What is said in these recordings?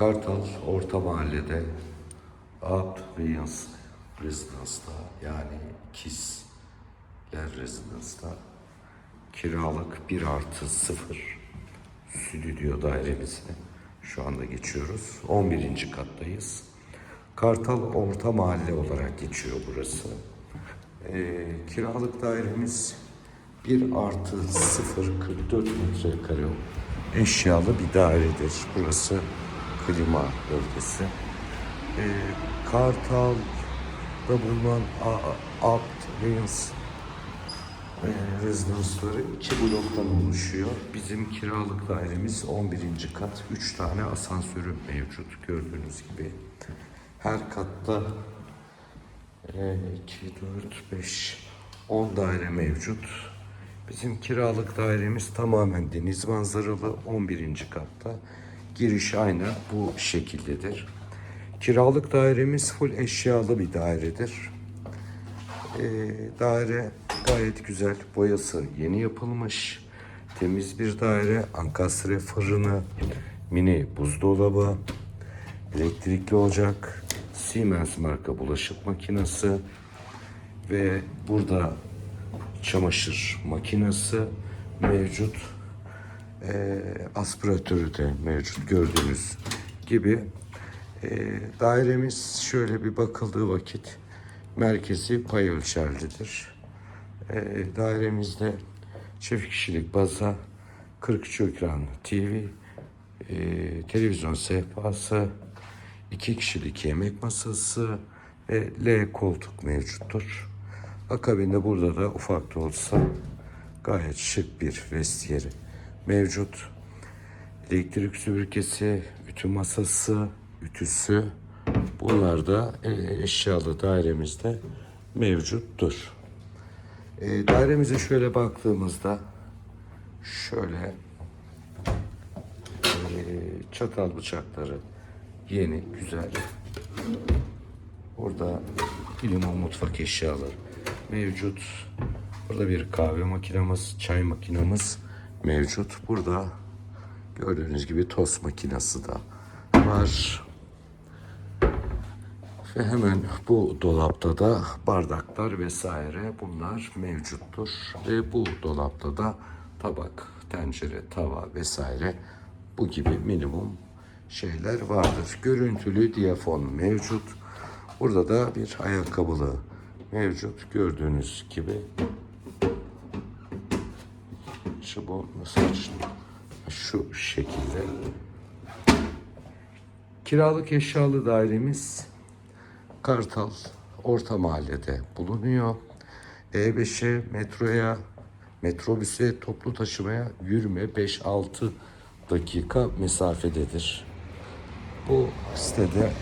Kartal Orta Mahalle'de Up Residence Residence'da yani Kisler Residence'da kiralık 1 artı 0 stüdyo dairemizine şu anda geçiyoruz. 11. kattayız. Kartal Orta Mahalle olarak geçiyor burası. Ee, kiralık dairemiz 1 artı 0 44 metrekare eşyalı bir dairedir. Burası klima bölgesi. Ee, Kartal'da bulunan Apt Reins e, rezidansları iki bloktan oluşuyor. Bizim kiralık dairemiz 11. kat. 3 tane asansörü mevcut gördüğünüz gibi. Her katta 2, 4, 5, 10 daire mevcut. Bizim kiralık dairemiz tamamen deniz manzaralı 11. katta. Giriş aynı bu şekildedir. Kiralık dairemiz full eşyalı bir dairedir. Ee, daire gayet güzel. Boyası yeni yapılmış. Temiz bir daire. Ankastre fırını, mini buzdolabı, elektrikli ocak, Siemens marka bulaşık makinesi ve burada çamaşır makinesi mevcut. Ee, aspiratörü de mevcut gördüğünüz gibi. Ee, dairemiz şöyle bir bakıldığı vakit merkezi pay ölçerlidir. Ee, dairemizde çift kişilik baza 43 ekran TV, e, televizyon sehpası, iki kişilik yemek masası ve L koltuk mevcuttur. Akabinde burada da ufak da olsa gayet şık bir vestiyeri mevcut. Elektrik süpürgesi, ütü masası, ütüsü bunlar da e, eşyalı dairemizde mevcuttur. E, dairemize şöyle baktığımızda şöyle e, çatal bıçakları yeni, güzel. Burada limon mutfak eşyaları mevcut. Burada bir kahve makinamız, çay makinamız mevcut. Burada gördüğünüz gibi tost makinesi da var. Ve hemen bu dolapta da bardaklar vesaire bunlar mevcuttur. Ve bu dolapta da tabak, tencere, tava vesaire bu gibi minimum şeyler vardır. Görüntülü diyafon mevcut. Burada da bir ayakkabılı mevcut. Gördüğünüz gibi. Şu bu nasıl açılıyor? Şu şekilde. Kiralık eşyalı dairemiz Kartal Orta Mahalle'de bulunuyor. E5'e, metroya, metrobüse, toplu taşımaya yürüme 5-6 dakika mesafededir. Bu sitede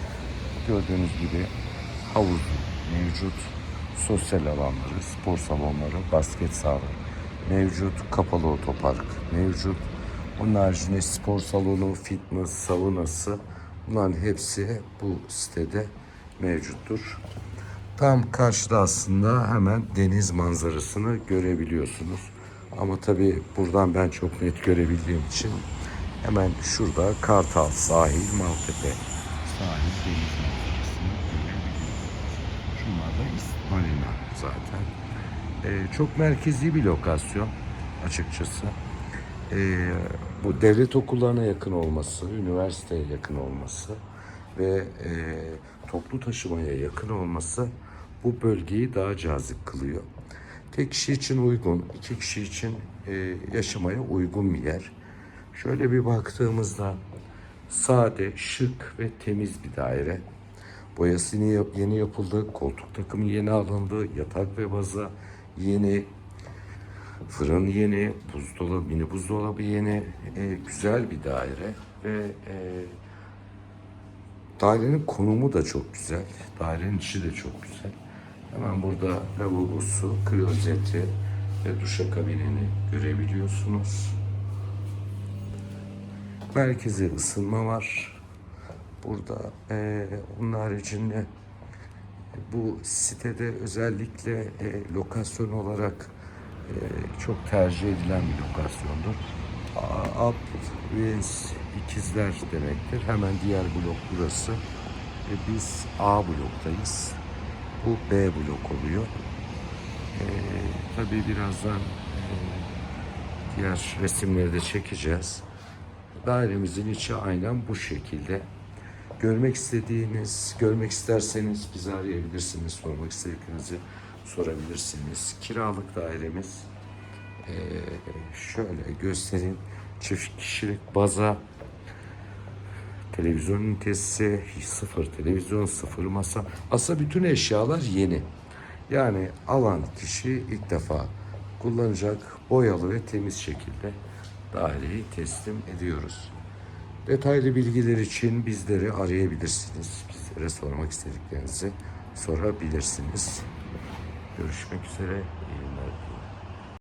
gördüğünüz gibi havuz mevcut, sosyal alanları, spor salonları, basket sahaları mevcut, kapalı otopark mevcut. Onun haricinde spor salonu, fitness, saunası bunların hepsi bu sitede mevcuttur. Tam karşıda aslında hemen deniz manzarasını görebiliyorsunuz. Ama tabii buradan ben çok net görebildiğim için hemen şurada Kartal sahil, Maltepe sahil deniz manzarasını görebiliyorsunuz. Şunlar da marina zaten. Ee, çok merkezi bir lokasyon açıkçası. Ee, bu devlet okullarına yakın olması, üniversiteye yakın olması ve e, toplu taşımaya yakın olması bu bölgeyi daha cazip kılıyor. Tek kişi için uygun, iki kişi için e, yaşamaya uygun bir yer. Şöyle bir baktığımızda sade, şık ve temiz bir daire. Boyası yeni yapıldı, koltuk takımı yeni alındı, yatak ve baza yeni, fırın yeni, buzdolabı, mini buzdolabı yeni, e, güzel bir daire ve e, dairenin konumu da çok güzel, dairenin içi de çok güzel. Hemen burada lavabosu, klozeti ve duşakabinini görebiliyorsunuz. Merkezi ısınma var. Burada e, onun haricinde bu sitede özellikle e, lokasyon olarak e, çok tercih edilen bir lokasyondur. A- Up Reels ikizler demektir. Hemen diğer blok burası. Ve biz A bloktayız. Bu B blok oluyor. Ee, tabii birazdan e, diğer resimleri de çekeceğiz. Dairemizin içi aynen bu şekilde. Görmek istediğiniz, görmek isterseniz bizi arayabilirsiniz. Sormak istediklerinizi sorabilirsiniz. Kiralık dairemiz şöyle göstereyim. Çift kişilik baza televizyon ünitesi, sıfır televizyon, sıfır masa. Aslında bütün eşyalar yeni. Yani alan kişi ilk defa kullanacak boyalı ve temiz şekilde daireyi teslim ediyoruz. Detaylı bilgiler için bizleri arayabilirsiniz. Bizlere sormak istediklerinizi sorabilirsiniz. Görüşmek üzere. İyi